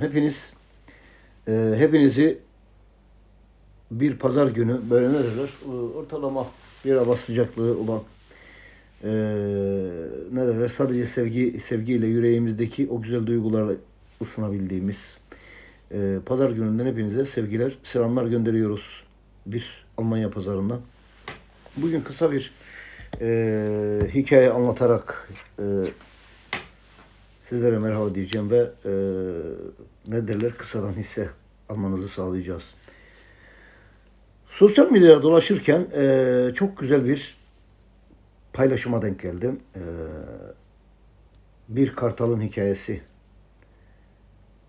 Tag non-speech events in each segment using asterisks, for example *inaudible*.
Hepiniz e, hepinizi bir pazar günü böyle ne derler? E, ortalama bir hava sıcaklığı olan e, ne derler? Sadece sevgi sevgiyle yüreğimizdeki o güzel duygularla ısınabildiğimiz e, pazar gününden hepinize sevgiler selamlar gönderiyoruz bir Almanya pazarından. Bugün kısa bir e, hikaye anlatarak e, sizlere merhaba diyeceğim ve e, ne derler kısadan hisse almanızı sağlayacağız. Sosyal medyada dolaşırken e, çok güzel bir paylaşıma denk geldim. E, bir kartalın hikayesi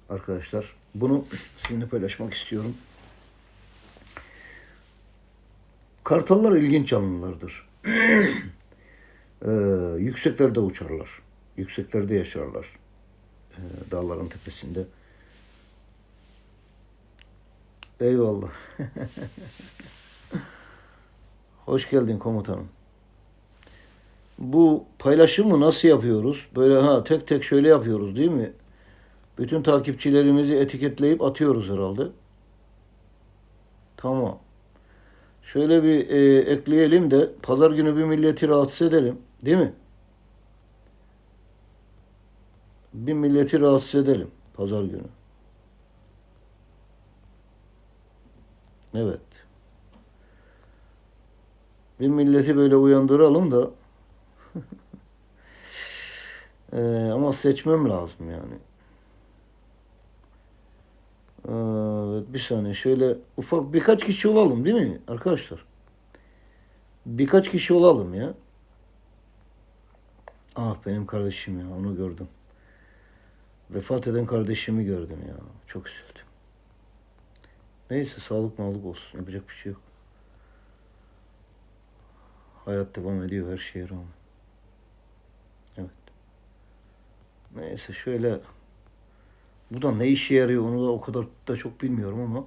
arkadaşlar. Bunu sizinle paylaşmak istiyorum. Kartallar ilginç canlılardır. *clears throat* e, yükseklerde uçarlar. Yükseklerde yaşarlar. E, dağların tepesinde. Eyvallah. *laughs* Hoş geldin komutanım. Bu paylaşımı nasıl yapıyoruz? Böyle ha tek tek şöyle yapıyoruz değil mi? Bütün takipçilerimizi etiketleyip atıyoruz herhalde. Tamam. Şöyle bir e, ekleyelim de pazar günü bir milleti rahatsız edelim. Değil mi? Bir milleti rahatsız edelim pazar günü. Evet. Bir milleti böyle uyandıralım da *laughs* Ee, ama seçmem lazım yani. Evet, bir saniye şöyle ufak birkaç kişi olalım değil mi arkadaşlar? Birkaç kişi olalım ya. Ah benim kardeşim ya onu gördüm. Vefat eden kardeşimi gördüm ya. Çok üzüldüm. Neyse sağlık mağlık olsun. Yapacak bir şey yok. Hayat devam ediyor her şeye rağmen. Evet. Neyse şöyle bu da ne işe yarıyor onu da o kadar da çok bilmiyorum ama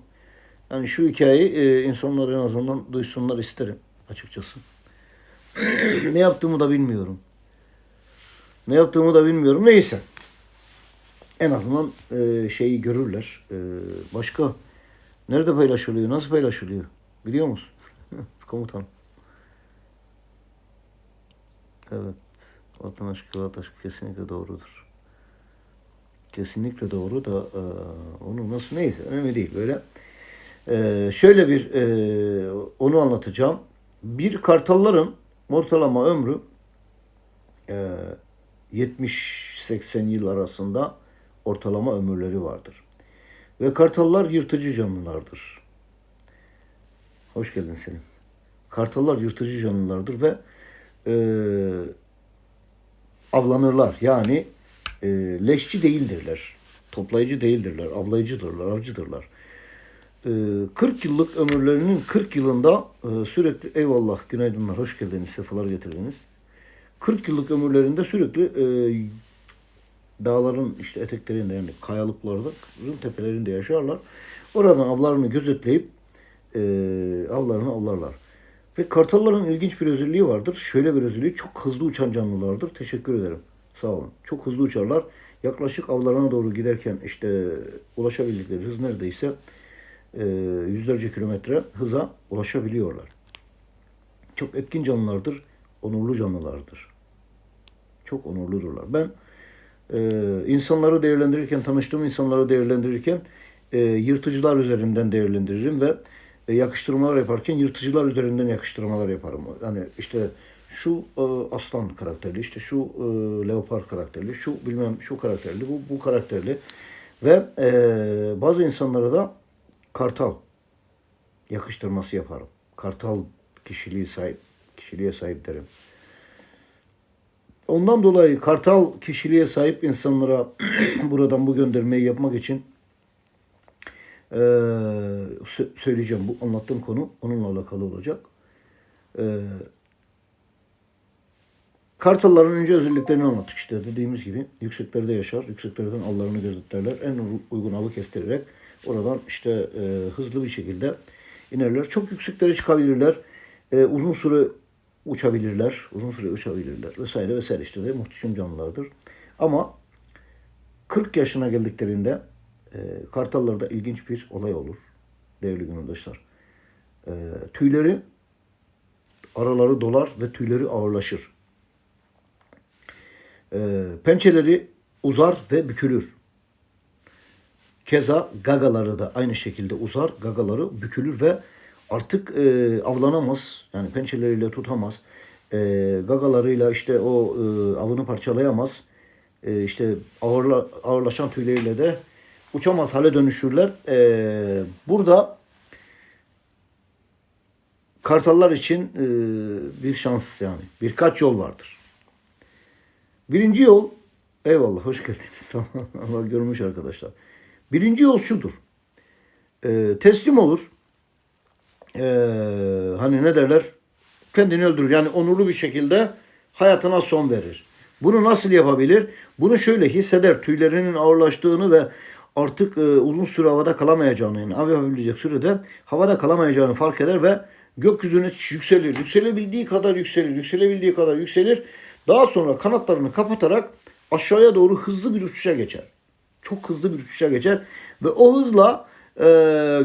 yani şu hikayeyi e, insanlar en azından duysunlar isterim açıkçası. *clears throat* ne yaptığımı da bilmiyorum. Ne yaptığımı da bilmiyorum. Neyse. En azından e, şeyi görürler. E, başka nerede paylaşılıyor? Nasıl paylaşılıyor? Biliyor musun? *laughs* Komutan. Evet. Vatan aşkı, vatan aşkı kesinlikle doğrudur. Kesinlikle doğru da e, onu nasıl neyse önemli değil böyle. E, şöyle bir e, onu anlatacağım. Bir kartalların ortalama ömrü e, 70-80 yıl arasında ortalama ömürleri vardır. Ve kartallar yırtıcı canlılardır. Hoş geldin Selim. Kartallar yırtıcı canlılardır ve e, avlanırlar. Yani e, leşçi değildirler. Toplayıcı değildirler. Avlayıcıdırlar, avcıdırlar. E, 40 yıllık ömürlerinin 40 yılında e, sürekli eyvallah günaydınlar hoş geldiniz sefalar getirdiniz. 40 yıllık ömürlerinde sürekli e, dağların işte eteklerinde yani kayalıklarda tepelerinde yaşarlar. Oradan avlarını gözetleyip e, avlarını avlarlar. Ve kartalların ilginç bir özelliği vardır. Şöyle bir özelliği çok hızlı uçan canlılardır. Teşekkür ederim. Sağ olun. Çok hızlı uçarlar. Yaklaşık avlarına doğru giderken işte ulaşabildikleri hız neredeyse e, yüzlerce kilometre hıza ulaşabiliyorlar. Çok etkin canlılardır. Onurlu canlılardır. Çok onurludurlar. Ben e, insanları değerlendirirken, tanıştığım insanları değerlendirirken e, yırtıcılar üzerinden değerlendiririm ve e, yakıştırmalar yaparken yırtıcılar üzerinden yakıştırmalar yaparım. Yani işte şu e, aslan karakterli, işte şu e, leopar karakterli, şu bilmem şu karakterli, bu bu karakterli ve e, bazı insanlara da kartal yakıştırması yaparım. Kartal kişiliği sahip, kişiliğe sahip derim. Ondan dolayı kartal kişiliğe sahip insanlara *clears throat* buradan bu göndermeyi yapmak için sö- söyleyeceğim. Bu anlattığım konu onunla alakalı olacak. Ee, kartalların önce özelliklerini anlattık işte dediğimiz gibi. Yükseklerde yaşar. Yükseklerden avlarını gözetlerler. En uygun avı kestirerek oradan işte e, hızlı bir şekilde inerler. Çok yükseklere çıkabilirler. E, uzun süre uçabilirler. Uzun süre uçabilirler. Vesaire vesaire işte de muhteşem canlılardır. Ama 40 yaşına geldiklerinde E, kartallarda ilginç bir olay olur değerli gönüldaşlar. E, tüyleri araları dolar ve tüyleri ağırlaşır. E, pençeleri uzar ve bükülür. Keza gagaları da aynı şekilde uzar, gagaları bükülür ve artık e, avlanamaz. Yani pençeleriyle tutamaz. E, gagalarıyla işte o e, avını parçalayamaz. E, işte ağırla, ağırlaşan tüyleriyle de uçamaz hale dönüşürler. E, burada kartallar için e, bir şans yani. Birkaç yol vardır. Birinci yol, eyvallah hoş geldiniz. *laughs* Tamam, Allah görmüş arkadaşlar. Birinci yol şudur. E, teslim olur. E, hani ne derler? Kendini öldürür. Yani onurlu bir şekilde hayatına son verir. Bunu nasıl yapabilir? Bunu şöyle hisseder. Tüylerinin ağırlaştığını ve artık e, uzun süre havada kalamayacağını, yani av yapabilecek sürede havada kalamayacağını fark eder ve gökyüzüne yükselir. Yükselebildiği kadar yükselir. Yükselebildiği kadar yükselir. Daha sonra kanatlarını kapatarak aşağıya doğru hızlı bir uçuşa geçer. Çok hızlı bir uçuşa geçer ve o hızla e,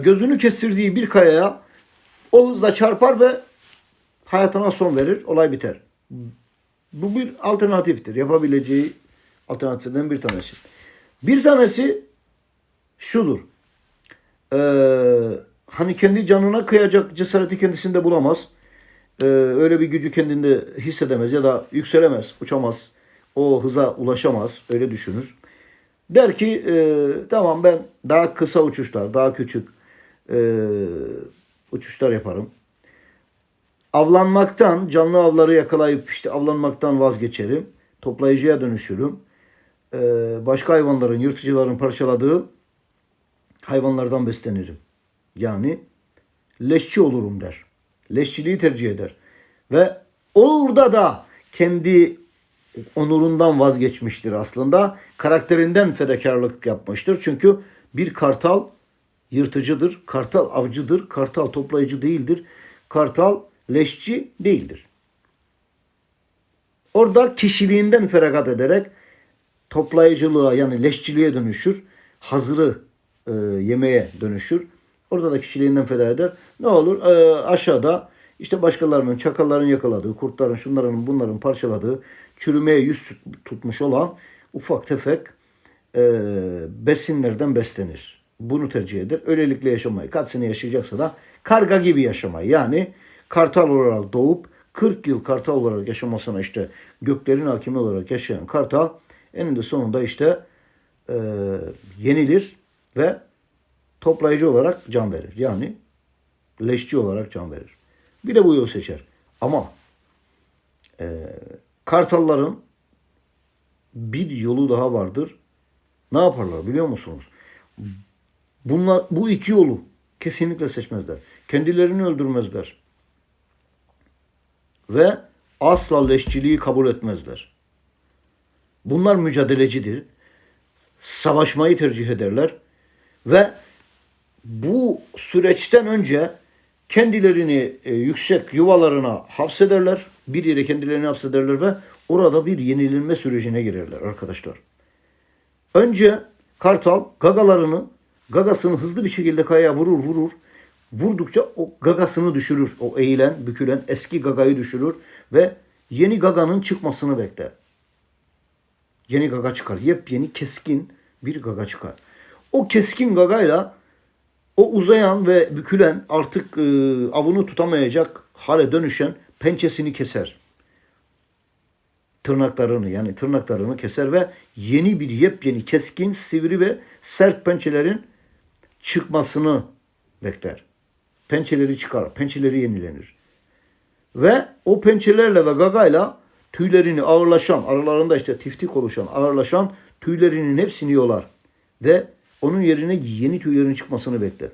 gözünü kestirdiği bir kayaya o hızla çarpar ve hayatına son verir. Olay biter. Bu bir alternatiftir. Yapabileceği alternatiflerden bir tanesi. Bir tanesi şudur. Ee, hani kendi canına kıyacak cesareti kendisinde bulamaz. Ee, öyle bir gücü kendinde hissedemez ya da yükselemez, uçamaz. O hıza ulaşamaz. Öyle düşünür. Der ki e, tamam ben daha kısa uçuşlar, daha küçük e, uçuşlar yaparım. Avlanmaktan, canlı avları yakalayıp işte avlanmaktan vazgeçerim. Toplayıcıya dönüşürüm. E, başka hayvanların, yırtıcıların parçaladığı hayvanlardan beslenirim. Yani leşçi olurum der. Leşçiliği tercih eder. Ve orada da kendi onurundan vazgeçmiştir aslında. Karakterinden fedakarlık yapmıştır. Çünkü bir kartal yırtıcıdır, kartal avcıdır, kartal toplayıcı değildir, kartal leşçi değildir. Orada kişiliğinden feragat ederek toplayıcılığa yani leşçiliğe dönüşür. Hazırı e, yemeğe dönüşür. Orada da kişiliğinden feda eder. Ne olur? E, aşağıda işte başkalarının, çakalların yakaladığı, kurtların, şunların, bunların parçaladığı, çürümeye yüz tutmuş olan ufak tefek e, besinlerden beslenir. Bunu tercih eder. Öylelikle yaşamayı. Kaç sene yaşayacaksa da karga gibi yaşamayı. Yani kartal olarak doğup 40 yıl kartal olarak yaşamasına işte göklerin hakimi olarak yaşayan kartal eninde sonunda işte e, yenilir ve toplayıcı olarak can verir. Yani leşçi olarak can verir. Bir de bu yolu seçer. Ama e, kartalların bir yolu daha vardır. Ne yaparlar biliyor musunuz? Bunlar bu iki yolu kesinlikle seçmezler. Kendilerini öldürmezler. Ve asla leşçiliği kabul etmezler. Bunlar mücadelecidir. Savaşmayı tercih ederler ve bu süreçten önce kendilerini e, yüksek yuvalarına hapsederler. Bir yere kendilerini hapsederler ve orada bir yenililme sürecine girerler arkadaşlar. Önce kartal gagalarını gagasını hızlı bir şekilde kayaya vurur vurur. Vurdukça o gagasını düşürür. O eğilen, bükülen eski gagayı düşürür ve yeni gaganın çıkmasını bekler. Yeni gaga çıkar. Yepyeni keskin bir gaga çıkar. O keskin gagayla o uzayan ve bükülen artık e, avını tutamayacak hale dönüşen pençesini keser. Tırnaklarını yani tırnaklarını keser ve yeni bir yepyeni keskin, sivri ve sert pençelerin çıkmasını bekler. Pençeleri çıkar, pençeleri yenilenir. Ve o pençelerle ve gagayla tüylerini ağırlaşan, aralarında işte tiftik oluşan, ağırlaşan tüylerinin hepsini yolar. Ve onun yerine yeni tüylerin çıkmasını bekler.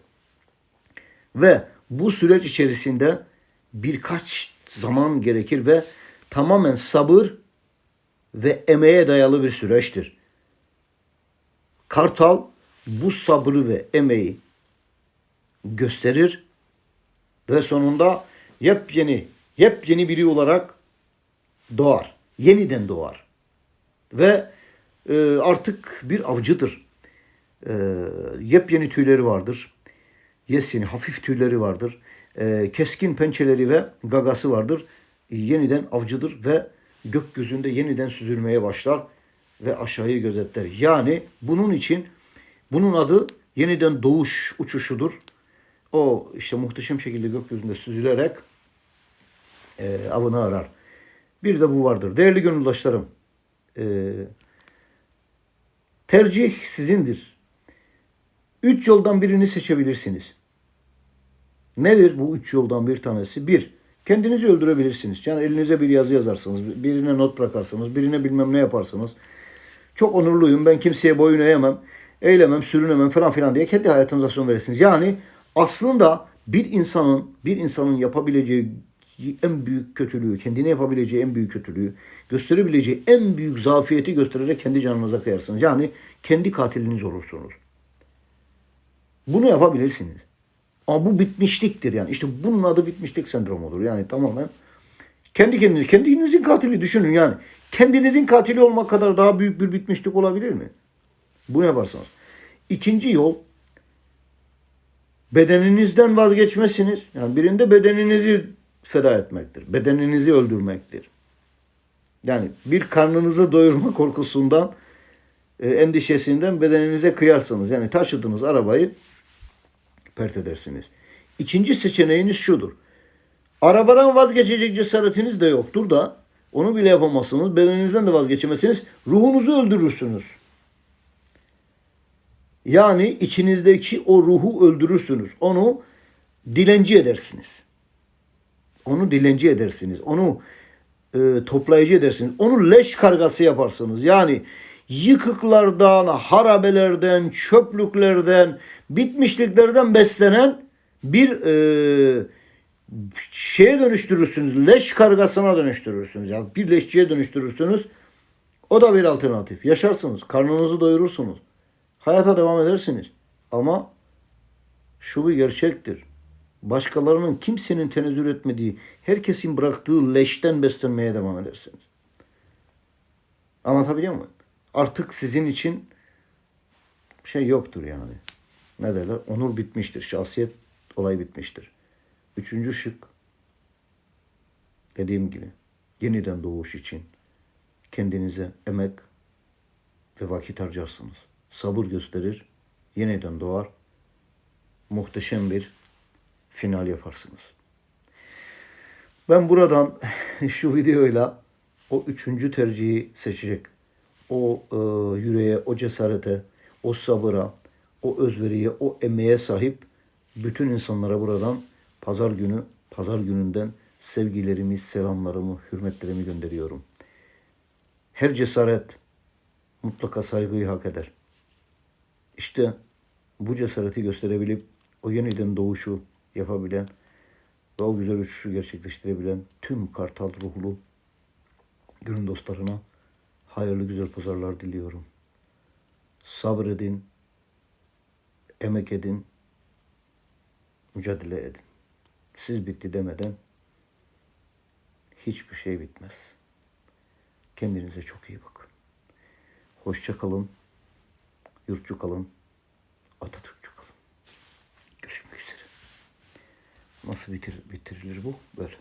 Ve bu süreç içerisinde birkaç zaman gerekir ve tamamen sabır ve emeğe dayalı bir süreçtir. Kartal bu sabrı ve emeği gösterir ve sonunda yepyeni yepyeni biri olarak doğar. Yeniden doğar. Ve e, artık bir avcıdır. e, yepyeni tüyleri vardır. Yesini hafif tüyleri vardır. E, keskin pençeleri ve gagası vardır. Yeniden avcıdır ve gökyüzünde yeniden süzülmeye başlar ve aşağıyı gözetler. Yani bunun için bunun adı yeniden doğuş uçuşudur. O işte muhteşem şekilde gökyüzünde süzülerek e, avını arar. Bir de bu vardır. Değerli gönüldaşlarım, e, tercih sizindir. Üç yoldan birini seçebilirsiniz. Nedir bu üç yoldan bir tanesi? Bir, kendinizi öldürebilirsiniz. Yani elinize bir yazı yazarsınız, birine not bırakırsınız, birine bilmem ne yaparsınız. Çok onurluyum, ben kimseye boyun eğemem, eylemem, sürünemem falan filan diye kendi hayatınıza son verirsiniz. Yani aslında bir insanın, bir insanın yapabileceği en büyük kötülüğü, kendine yapabileceği en büyük kötülüğü, gösterebileceği en büyük zafiyeti göstererek kendi canınıza kıyarsınız. Yani kendi katiliniz olursunuz. Bunu yapabilirsiniz. Ama bu bitmişliktir yani. İşte bunun adı bitmişlik sendromudur. Yani tamamen kendi kendiniz, kendinizin katili düşünün yani. Kendinizin katili olmak kadar daha büyük bir bitmişlik olabilir mi? Bunu yaparsanız. İkinci yol bedeninizden vazgeçmesiniz. Yani birinde bedeninizi feda etmektir. Bedeninizi öldürmektir. Yani bir karnınızı doyurma korkusundan, e, endişesinden bedeninize kıyarsınız. Yani taşıdığınız arabayı pert edersiniz. İkinci seçeneğiniz şudur. Arabadan vazgeçecek cesaretiniz de yoktur da onu bile yapamazsınız. Bedeninizden de vazgeçemezsiniz. Ruhunuzu öldürürsünüz. Yani içinizdeki o ruhu öldürürsünüz. Onu dilenci edersiniz. Onu dilenci edersiniz. Onu e, toplayıcı edersiniz. Onu leş kargası yaparsınız. Yani yıkıklardan, harabelerden, çöplüklerden, bitmişliklerden beslenen bir e, şeye dönüştürürsünüz. Leş kargasına dönüştürürsünüz. Yani bir leşçiye dönüştürürsünüz. O da bir alternatif. Yaşarsınız. Karnınızı doyurursunuz. Hayata devam edersiniz. Ama şu bir gerçektir. Başkalarının kimsenin tenezzül etmediği, herkesin bıraktığı leşten beslenmeye devam edersiniz. Anlatabiliyor muyum? Artık sizin için şey yoktur yani. Ne derler? Onur bitmiştir. Şahsiyet olay bitmiştir. Üçüncü şık dediğim gibi yeniden doğuş için kendinize emek ve vakit harcarsınız. Sabır gösterir, yeniden doğar. Muhteşem bir final yaparsınız. Ben buradan *laughs* şu videoyla o üçüncü tercihi seçecek. O e, yüreğe, o cesarete, o sabıra, o özveriye, o emeğe sahip bütün insanlara buradan pazar günü, pazar gününden sevgilerimi, selamlarımı, hürmetlerimi gönderiyorum. Her cesaret mutlaka saygıyı hak eder. İşte bu cesareti gösterebilip o yeniden doğuşu yapabilen ve o güzel uçuşu gerçekleştirebilen tüm kartal ruhlu gönül dostlarına hayırlı güzel pazarlar diliyorum. Sabredin, emek edin, mücadele edin. Siz bitti demeden hiçbir şey bitmez. Kendinize çok iyi bakın. Hoşça kalın, yurtçu kalın, Atatürkçü kalın. Görüşmek üzere. Nasıl bitir, bitirilir bu? Böyle.